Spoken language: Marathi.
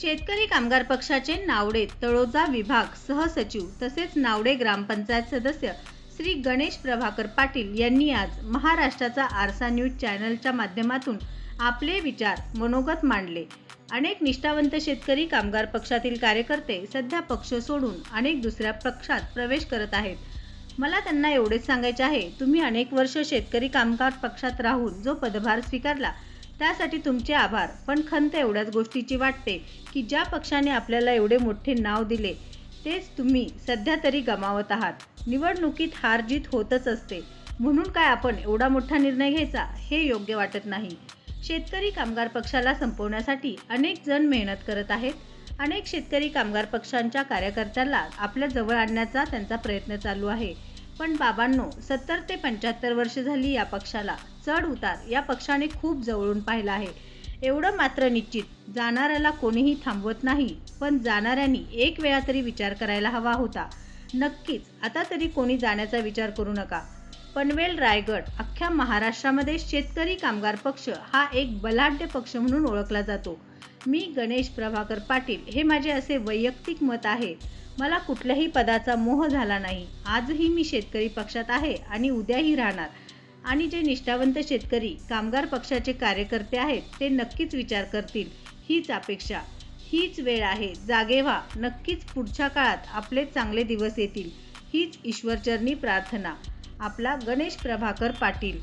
शेतकरी कामगार पक्षाचे नावडे तळोजा विभाग सहसचिव तसेच नावडे ग्रामपंचायत सदस्य श्री गणेश प्रभाकर पाटील यांनी आज महाराष्ट्राचा आरसा न्यूज चॅनलच्या माध्यमातून आपले विचार मनोगत मांडले. अनेक निष्ठावंत शेतकरी कामगार पक्षातील कार्यकर्ते सध्या पक्ष सोडून अनेक दुसऱ्या पक्षात प्रवेश करत आहेत. मला त्यांना एवढेच सांगायचे आहे तुम्ही अनेक वर्ष शेतकरी कामगार पक्षात राहून जो पदभार स्वीकारला त्यासाठी तुमचे आभार. पण खंत एवढ्याच गोष्टीची वाटते की ज्या पक्षाने आपल्याला एवढे मोठे नाव दिले तेच तुम्ही सध्या तरी गमावत आहात. निवडणुकीत हार जीत होतच असते. म्हणून काय आपण एवढा मोठा निर्णय घ्यायचा हे योग्य वाटत नाही. शेतकरी कामगार पक्षाला संपवण्यासाठी अनेक जण मेहनत करत आहेत. अनेक शेतकरी कामगार पक्षांच्या कार्यकर्त्याला आपल्या जवळ आणण्याचा त्यांचा प्रयत्न चालू आहे. पण बाबांनो सत्तर ते पंच्याहत्तर वर्ष झाली या पक्षाला. चढ उतार या पक्षाने खूप जवळून पाहिला आहे. एवढं मात्र निश्चित जाणाऱ्याला कोणीही थांबवत नाही पण जाणाऱ्यांनी एक वेळा तरी विचार करायला हवा होता. नक्कीच आता तरी कोणी जाण्याचा विचार करू नका. पनवेल रायगड अख्ख्या महाराष्ट्रामध्ये शेतकरी कामगार पक्ष हा एक बलाढ्य पक्ष म्हणून ओळखला जातो. मी गणेश प्रभाकर पाटील हे माझे असे वैयक्तिक मत आहे. मला कुठल्याही पदाचा मोह झाला नाही. आजही मी शेतकरी पक्षात आहे आणि उद्याही राहणार. आणि जे निष्ठावंत शेतकरी कामगार पक्षाचे कार्यकर्ते आहेत ते नक्कीच विचार करतील. हीच अपेक्षा. हीच वेळ आहे. जागे व्हा. नक्कीच पुढच्या काळात आपले चांगले दिवस येतील. हीच ईश्वरचरणी प्रार्थना. आपला गणेश प्रभाकर पाटील.